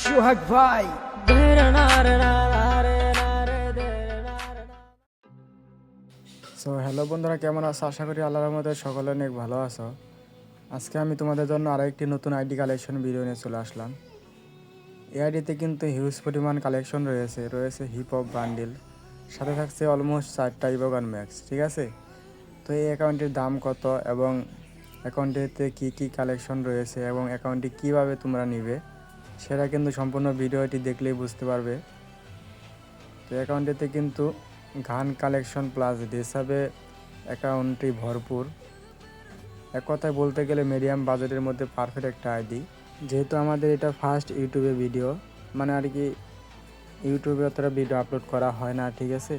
সোহাগ ভাই। So hello বন্ধুরা, কেমন আছো? আশা করি আল্লাহর রহমতে সকলে অনেক ভালো আছো। আজকে আমি তোমাদের জন্য আরও একটি নতুন আইডি কালেকশন ভিডিও নিয়ে চলে আসলাম। এই আইডিতে কিন্তু হিউজ পরিমাণ কালেকশন রয়েছে। রয়েছে হিপ হপ বান্ডিল সাথে থাকছে অলমোস্ট চারটা ইবোগান ম্যাক্স ঠিক আছে? তো এই অ্যাকাউন্টের দাম কত এবং অ্যাকাউন্টেতে কী কী কালেকশন রয়েছে এবং অ্যাকাউন্টটি কীভাবে তোমরা নিবে? সেটা কিন্তু সম্পূর্ণ ভিডিওটি দেখলেই বুঝতে পারবে। তো অ্যাকাউন্টেতে কিন্তু গান কালেকশন প্লাস হিসাবে অ্যাকাউন্টটি ভরপুর। এক কথায় বলতে গেলে মিডিয়াম বাজেটের মধ্যে পারফেক্ট একটা আইডি যেহেতু আমাদের এটা ফার্স্ট ইউটিউবে ভিডিও মানে আর কি ইউটিউবে অতটা ভিডিও আপলোড করা হয় না, ঠিক আছে?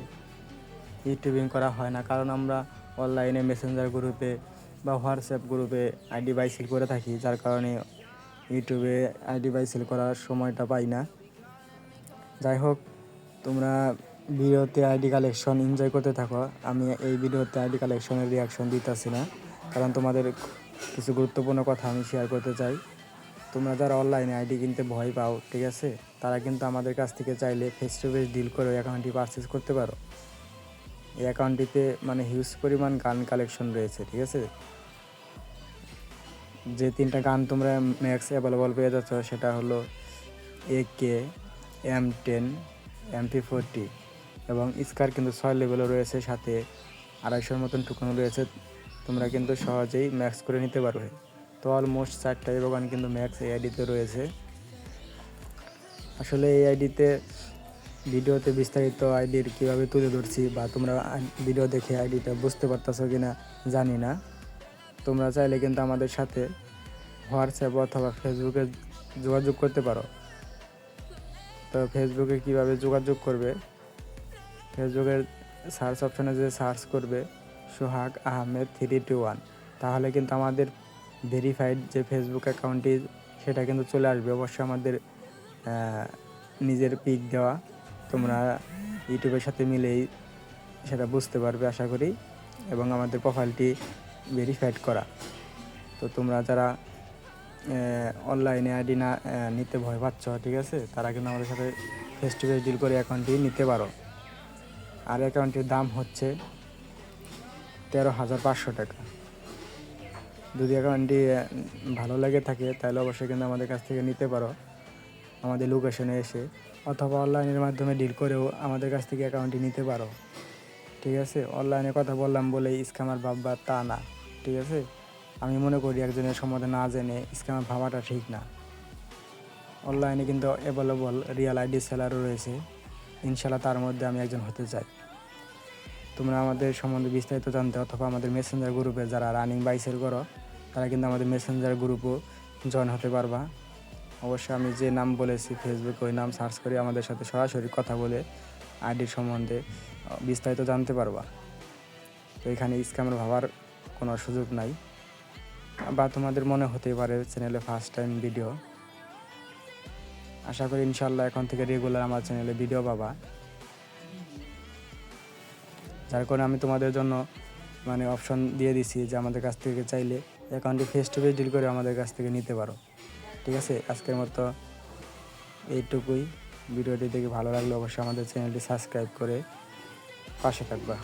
ইউটিউবিং করা হয় না, কারণ আমরা অনলাইনে মেসেঞ্জার গ্রুপে বা হোয়াটসঅ্যাপ গ্রুপে আইডি বাই সেল করে থাকি, যার কারণে ইউটিউবে আইডি বাই সেল করার সময়টা পাই না। যাই হোক, তোমরা ভিডিওতে আইডি কালেকশন এনজয় করতে থাকো। আমি এই ভিডিওতে আইডি কালেকশনের রিয়াকশন দিতেছি না। কারণ তোমাদের কিছু গুরুত্বপূর্ণ কথা আমি শেয়ার করতে চাই। তোমরা যারা অনলাইনে আইডি কিনতে ভয় পাও, ঠিক আছে? তারা কিন্তু আমাদের কাছ থেকে চাইলে ফেস টু ফেস ডিল করে অ্যাকাউন্টটি পারচেস করতে পারো। এই অ্যাকাউন্টটিতে মানে হিউজ পরিমাণ গান কালেকশন রয়েছে, ঠিক আছে? যে তিনটা গান তোমরা ম্যাক্স অ্যাভেলেবল পেয়ে যাচ্ছ, সেটা হলো A K M ten MP forty এবং স্কার কিন্তু ছয় লেভেলও রয়েছে, সাথে আড়াইশোর মতন টুকনো রয়েছে। তোমরা কিন্তু সহজেই ম্যাক্স করে নিতে পারবে। তো অলমোস্ট চারটা গান কিন্তু ম্যাক্স এই আইডিতে রয়েছে। আসলে এই আইডিতে ভিডিওতে বিস্তারিত আইডির কীভাবে তুলে ধরছি বা তোমরা ভিডিও দেখে আইডিটা বুঝতে পারতেছো কি না জানি না। তোমরা চাইলে কিন্তু আমাদের সাথে হোয়াটসঅ্যাপ অথবা ফেসবুকে যোগাযোগ করতে পারো। তো ফেসবুকে কীভাবে যোগাযোগ করবে? ফেসবুকের সার্চ অপশানে যে সার্চ করবে, Sohag Ahmed three two one, তাহলে কিন্তু আমাদের ভেরিফাইড যে ফেসবুক অ্যাকাউন্টটি, সেটা কিন্তু চলে আসবে। অবশ্যই আমাদের নিজের পিক দেওয়া, তোমরা ইউটিউবের সাথে মিলেই সেটা বুঝতে পারবে, আশা করি। এবং আমাদের প্রোফাইলটি ভেরিফাইড করা। তো তোমরা যারা অনলাইনে আইডি না নিতে ভয় পাচ্ছ, ঠিক আছে? তারা কিন্তু আমাদের সাথে ফেস টু ফেস ডিল করে অ্যাকাউন্টটি নিতে পারো। আর অ্যাকাউন্টটির দাম হচ্ছে তেরো হাজার পাঁচশো টাকা। যদি অ্যাকাউন্টটি ভালো লেগে থাকে, তাহলে অবশ্যই কিন্তু আমাদের কাছ থেকে নিতে পারো। আমাদের লোকেশনে এসে, অথবা অনলাইনের মাধ্যমে ডিল করেও আমাদের কাছ থেকে অ্যাকাউন্টটি নিতে পারো। ঠিক আছে? অনলাইনে কথা বললাম বলে স্ক্যামার ভাববা তা না, ঠিক আছে? আমি মনে করি একজনের সম্বন্ধে না জেনে স্ক্যামার ভাবাটা ঠিক না। অনলাইনে কিন্তু অ্যাভেলেবল রিয়েল আইডি সেলারও রয়েছে। ইনশাল্লাহ তার মধ্যে আমি একজন হতে চাই। তোমরা আমাদের সম্বন্ধে বিস্তারিত জানতে অথবা আমাদের মেসেঞ্জার গ্রুপে যারা রানিং বাইসের করো, তারা কিন্তু আমাদের মেসেঞ্জার গ্রুপও জয়েন হতে পারবা। অবশ্যই আমি যে নাম বলেছি ফেসবুকে ওই নাম সার্চ করে আমাদের সাথে সরাসরি কথা বলে আইডির সম্বন্ধে বিস্তারিত জানতে পারবা। তো এখানে স্ক্যামের ভাবার কোনো সুযোগ নাই। বা তোমাদের মনে হতেই পারে চ্যানেলে ফার্স্ট টাইম ভিডিও আশা করি ইনশাল্লাহ এখন থেকে রেগুলার আমার চ্যানেলে ভিডিও পাবা। যার কারণে আমি তোমাদের জন্য মানে অপশন দিয়ে দিছি যে আমাদের কাছ থেকে চাইলে অ্যাকাউন্টটি ফেস টু ফেস ডিল করে আমাদের কাছ থেকে নিতে পারো। ঠিক আছে? আজকের মতো এইটুকুই। ভিডিওটি দেখে ভালো লাগলে অবশ্যই আমাদের চ্যানেলটি সাবস্ক্রাইব করে পাশে থাকবা।